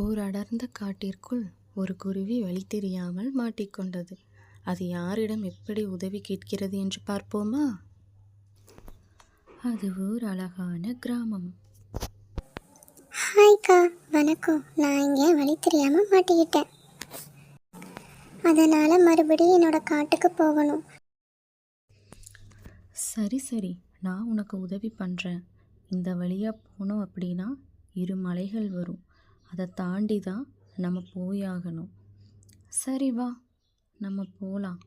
ஓர் அடர்ந்த காட்டிற்குள் ஒரு குருவி வழி தெரியாமல் மாட்டிக்கொண்டது. அது யாரிடம் எப்படி உதவி கேட்கிறது என்று பார்ப்போமா? அது ஓர் அழகான கிராமம். ஹாய்க்கா வணக்கம். நான் இங்கே வழி தெரியாமல் மாட்டிக்கிட்டேன். அதனால் மறுபடியும் என்னோட காட்டுக்கு போகணும். சரி சரி. நான் உனக்கு உதவி பண்ணுறேன் இந்த வழியாக போனோம் அப்படின்னா இரு மலைகள் வரும். அதை தாண்டி தான் நம்ம போயாகணும். சரி வா நம்ம போகலாம்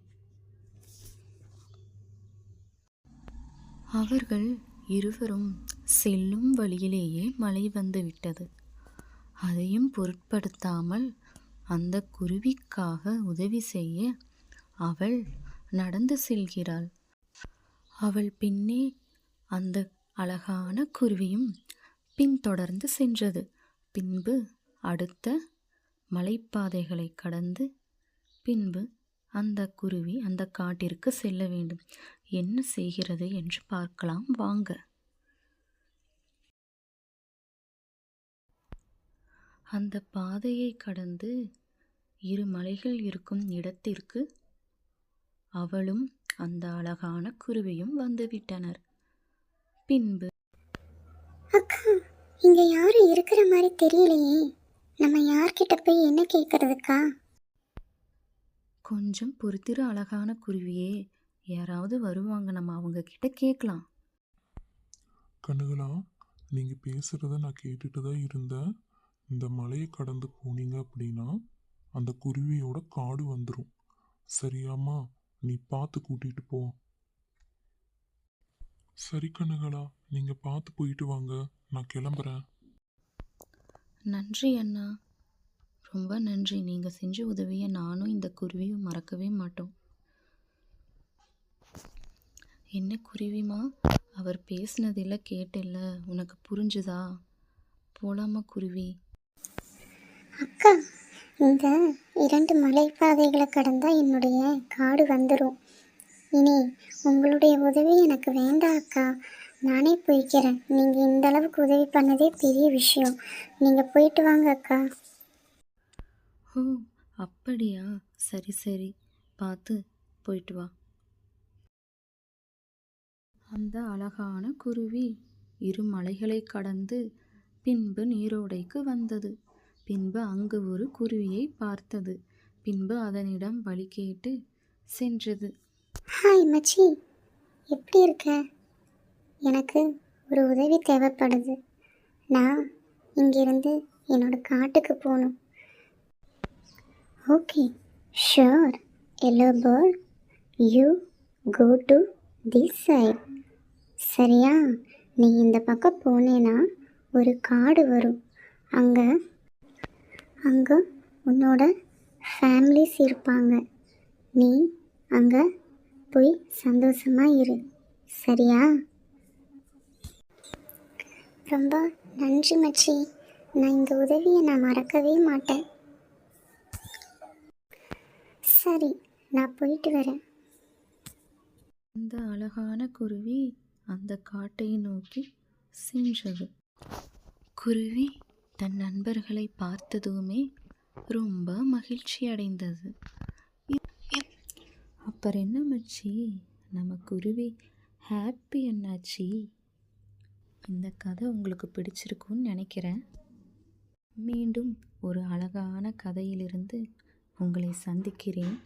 அவர்கள் இருவரும் செல்லும் வழியிலேயே மழை வந்து விட்டது. அதையும் பொருட்படுத்தாமல் அந்த குருவிக்காக உதவி செய்ய அவள் நடந்து செல்கிறாள். அவள் பின்னே அந்த அழகான குருவியும் பின்தொடர்ந்து சென்றது. பின்பு அடுத்த மலைப்பாதைகளை கடந்து பின்பு அந்த குருவி அந்த காட்டிற்கு செல்ல வேண்டும். என்ன செய்கிறது என்று பார்க்கலாம். வாங்க. அந்த பாதையை கடந்து இரு மலைகள் இருக்கும் இடத்திற்கு அவளும் அந்த அழகான குருவியும் வந்துவிட்டனர். பின்பு அக்கா இங்கே யாரும் இருக்கிற மாதிரி தெரியலையே. நம்ம யார்கிட்ட போய் என்ன கேட்கறதுக்கா கொஞ்சம் பொறுத்திரு அழகான குருவியே. யாராவது வருவாங்க நம்ம அவங்க கிட்ட கேட்கலாம் கண்ணுகளா நீங்கள் பேசுகிறத நான் கேட்டுட்டு தான் இருந்தேன். இந்த மலையை கடந்து போனீங்க அப்படின்னா அந்த குருவியோட காடு வந்துடும் சரியாம்மா நீ பார்த்து கூட்டிகிட்டு போ. சரி கண்ணுகளா நீங்கள் பார்த்து போயிட்டு வாங்க. நான் கிளம்புறேன். நன்றி அண்ணா. ரொம்ப நன்றி. நீங்கள் செஞ்ச உதவியை நானும் இந்த குருவியும் மறக்கவே மாட்டோம். என்ன குருவிமா? அவர் பேசினதில் கேட்டில்ல உனக்கு புரிஞ்சுதா? போலாமா குருவி? அக்கா இந்த இரண்டு மலைப்பாதைகளை கடந்தா என்னுடைய காடு வந்துடும் இனி உங்களுடைய உதவி எனக்கு வேண்டாம் அக்கா. நானே போய்க்கிறேன். நீங்கள் இந்த அளவுக்கு உதவி பண்ணதே பெரிய விஷயம். நீங்கள் போயிட்டு வாங்க அக்கா. ஓ அப்படியா? சரி சரி. பார்த்து போயிட்டு வா. அந்த அழகான குருவி இரு மலைகளை கடந்து பின்பு நீரோடைக்கு வந்தது. பின்பு அங்கு ஒரு குருவியை பார்த்தது. பின்பு அதனிடம் வழி கேட்டு சென்றது. ஹாய் மச்சி எப்படி இருக்க? எனக்கு ஒரு உதவி தேவைப்படுது. நான் இங்கிருந்து என்னோட காட்டுக்கு போகணும். Okay sure yellow bird you go to this side சரியா? நீ இந்த பக்கம் போனேன்னா ஒரு காடு வரும். அங்கே அங்கே உன்னோட ஃபேமிலிஸ் இருப்பாங்க. நீ அங்கே போய் சந்தோஷமா இரு. சரியா? ரொம்ப நன்றி மச்சி. நான் இந்த உதவியை நான் மறக்கவே மாட்டேன். சரி நான் போயிட்டு வரேன். அந்த அழகான குருவி அந்த காட்டை நோக்கி சென்றது. குருவி தன் நண்பர்களை பார்த்ததுமே ரொம்ப மகிழ்ச்சி அடைந்தது அப்புறம் என்ன மச்சி? நம்ம குருவி ஹாப்பி என்னாச்சி? இந்த கதை உங்களுக்கு பிடிச்சிருக்கும்னு நினைக்கிறேன். மீண்டும் ஒரு அழகான கதையிலிருந்து உங்களை சந்திக்கிறேன்.